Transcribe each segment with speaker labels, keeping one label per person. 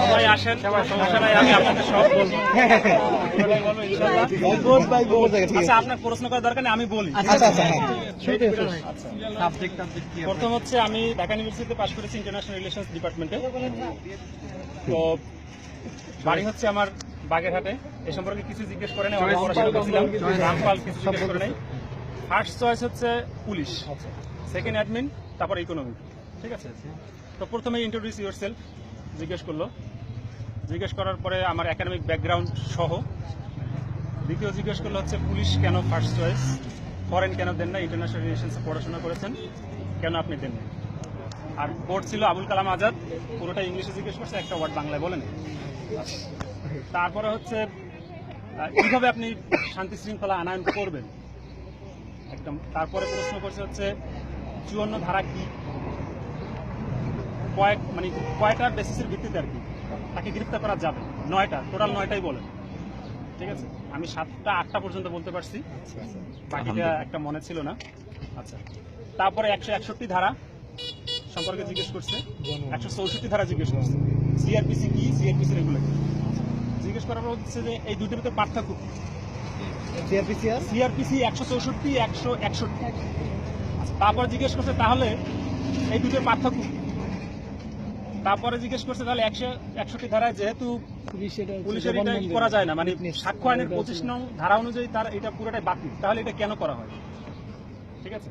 Speaker 1: সবাই আসেন সমস্যা নাই আমি আপনাদের সব বলব। আচ্ছা আপনার প্রশ্ন করার দরকার নেই আমি বলি।
Speaker 2: আচ্ছা আচ্ছা হ্যাঁ।
Speaker 1: প্রথম হচ্ছে আমি ঢাকা ইউনিভার্সিটিতে পাশ করেছি ইন্টারন্যাশনাল রিলেশনস ডিপার্টমেন্টে তো বাড়ি হচ্ছে আমার বাগেরহাটে। এ সম্পর্কে কিছু জিজ্ঞেস করে নাই অনেক পড়াশোনা করছিলাম। রামপাল কিছু জিজ্ঞেস করে নাই। ফার্স্ট চয়েস হচ্ছে পুলিশ। সেকেন্ড অ্যাডমিন তারপর ইকোনমি ঠিক আছে? তো প্রথমে ইন্ট্রোডিউস ইউর সেলফ জিজ্ঞেস করল। জিজ্ঞেস করার পরে আমার একাডেমিক ব্যাকগ্রাউন্ড সহ। দ্বিতীয় জিজ্ঞেস করল হচ্ছে পুলিশ কেন ফার্স্ট চয়েস ফরেন কেন দেন না ইন্টারন্যাশনাল রিলেশনসে পড়াশোনা করেছেন? কেন আপনি দেন না আর বোর্ড ছিল আবুল কালাম আজাদ পুরোটা ইংলিশে জিজ্ঞেস করছে একটা ওয়ার্ড বাংলায় বলেন তারপরে হচ্ছে কীভাবে আপনি শান্তি শৃঙ্খলা আনায়ন করবেন? একদম। তারপরে প্রশ্ন করছে হচ্ছে চুয়ান্ন ধারা কি? কয়েক মানে কয়টার বেসিসের ভিত্তিতে আর কি? তাকে গ্রেফতার করা যাবে। নয়টা টোটাল নয়টাই বলেন ঠিক আছে? আমি সাতটা আটটা পর্যন্ত বলতে পারছি। বাকিটা একটা মনে ছিল না। আচ্ছা। তারপরে একশো একষট্টি ধারা সম্পর্কে জিজ্ঞেস করছে। একশো চৌষট্টি ধারা জিজ্ঞেস করছে। সিআরপিসি কি? সিআরপিসি রেগুলেটর জিজ্ঞেস করার পর হচ্ছে যে এই দুটির ভিতরে পার্থক্য সিআরপিসি একশো চৌষট্টি একশো একষট্টি। তারপরে জিজ্ঞেস করছে তাহলে এই দুটোর পার্থক্য? তারপরে জিজ্ঞেস করছে তাহলে একশো একষট্টি ধারায় যেহেতু পুলিশের এটা করা যায় না মানে সাক্ষ্য আইনের পঁচিশ নং ধারা অনুযায়ী তার এটা পুরোটাই বাকি তাহলে এটা কেন করা হয়? ঠিক আছে?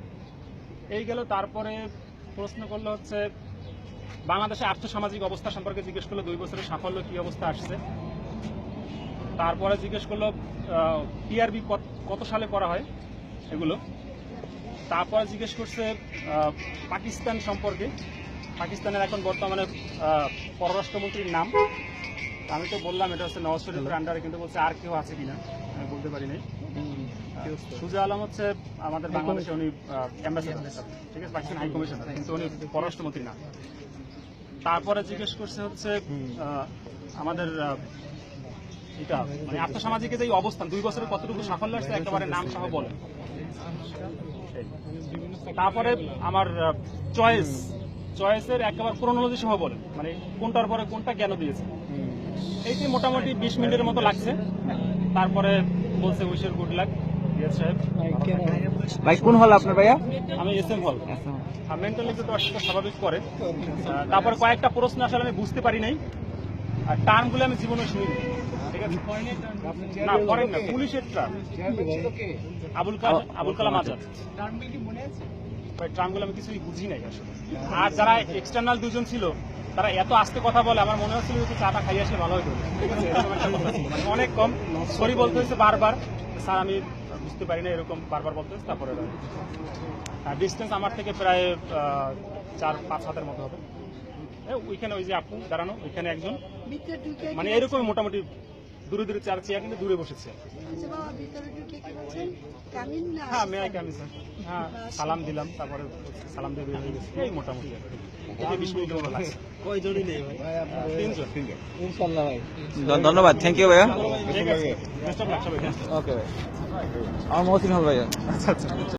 Speaker 1: এই গেল তারপরে প্রশ্ন করল হচ্ছে বাংলাদেশের আর্থসামাজিক অবস্থা সম্পর্কে জিজ্ঞেস করল দুই বছরের সাফল্য কি অবস্থা আসছে? তারপরে জিজ্ঞেস করল টিআরবি কত সালে করা হয় এগুলো? তারপরে জিজ্ঞেস করছে পাকিস্তান সম্পর্কে। পাকিস্তানের এখন বর্তমানে পররাষ্ট্রমন্ত্রীর নাম। আমি তো বললাম এটা হচ্ছে নওয়াজ শরীফের আন্ডারে কিন্তু বলছে আর কেউ আছে কিনা আমি বলতে পারি নাই। সুজা আলম হচ্ছে আমাদের বাংলাদেশে উনি অ্যাম্বাসেডার ঠিক আছে পাকিস্তান হাই কমিশনার কিন্তু উনি পররাষ্ট্রমন্ত্রী না তারপরে জিজ্ঞেস করছে হচ্ছে আমাদের এটা মানে আর্থসামাজিক যে এই অবস্থান দুই বছরে কতটুকু সাফল্য আসছে একেবারে নাম সহ বলেন। তারপরে আমার চয়েস চয়েসের একেবারে ক্রোনোলজি সহ বলেন মানে কোনটার পরে কোনটা কেন দিয়েছে। এইটি মোটামুটি বিশ মিনিটের মতো লাগছে। তারপরে বলছে উইশের গুড লাক
Speaker 2: ভাই কোন হল আপনার ভাইয়া?
Speaker 1: আমি এস এম হল মেন্টালি একটু স্বাভাবিক করে। তারপরে কয়েকটা প্রশ্ন আসলে আমি বুঝতে পারি নাই। আর টার্মগুলো আমি জীবনে শুনিনি। ঠিক আছে? না ফরেন না পুলিশের টার্ম আবুল কালাম আবুল কালাম আজাদ। ট্রামগুলো আমি কিছুই বুঝি নাই আসলে। আর যারা এক্সটার্নাল দুজন ছিল তারা এত আস্তে কথা বলে আমার মনে হচ্ছিল যে চাটা খাইয়ে আসলে ভালো হতো। মানে অনেক কম। সরি বলতে হয়েছে বারবার। স্যার আমি বুঝতে পারি না এরকম বারবার বলতে হয়েছে তারপরে ডিস্টেন্স আমার থেকে প্রায় চার পাঁচ হাতের মতো হবে। ওইখানে ওই যে আপু দাঁড়ানো ওইখানে একজন। মানে এরকম মোটামুটি দূরে দূরে চার চেয়ার কিন্তু দূরে বসেছে।
Speaker 3: আচ্ছা কামিন
Speaker 1: হ্যাঁ মেয়ে আমি স্যার। হ্যাঁ সালাম দিলাম তারপরে সালাম দিয়ে বের হয়ে গেছি। এই মোটামুটি
Speaker 4: ধন্যবাদ থ্যাংক ইউ ভাইয়া। ওকে ভাই। আমার মহসিন হল ভাইয়া।
Speaker 1: আচ্ছা আচ্ছা।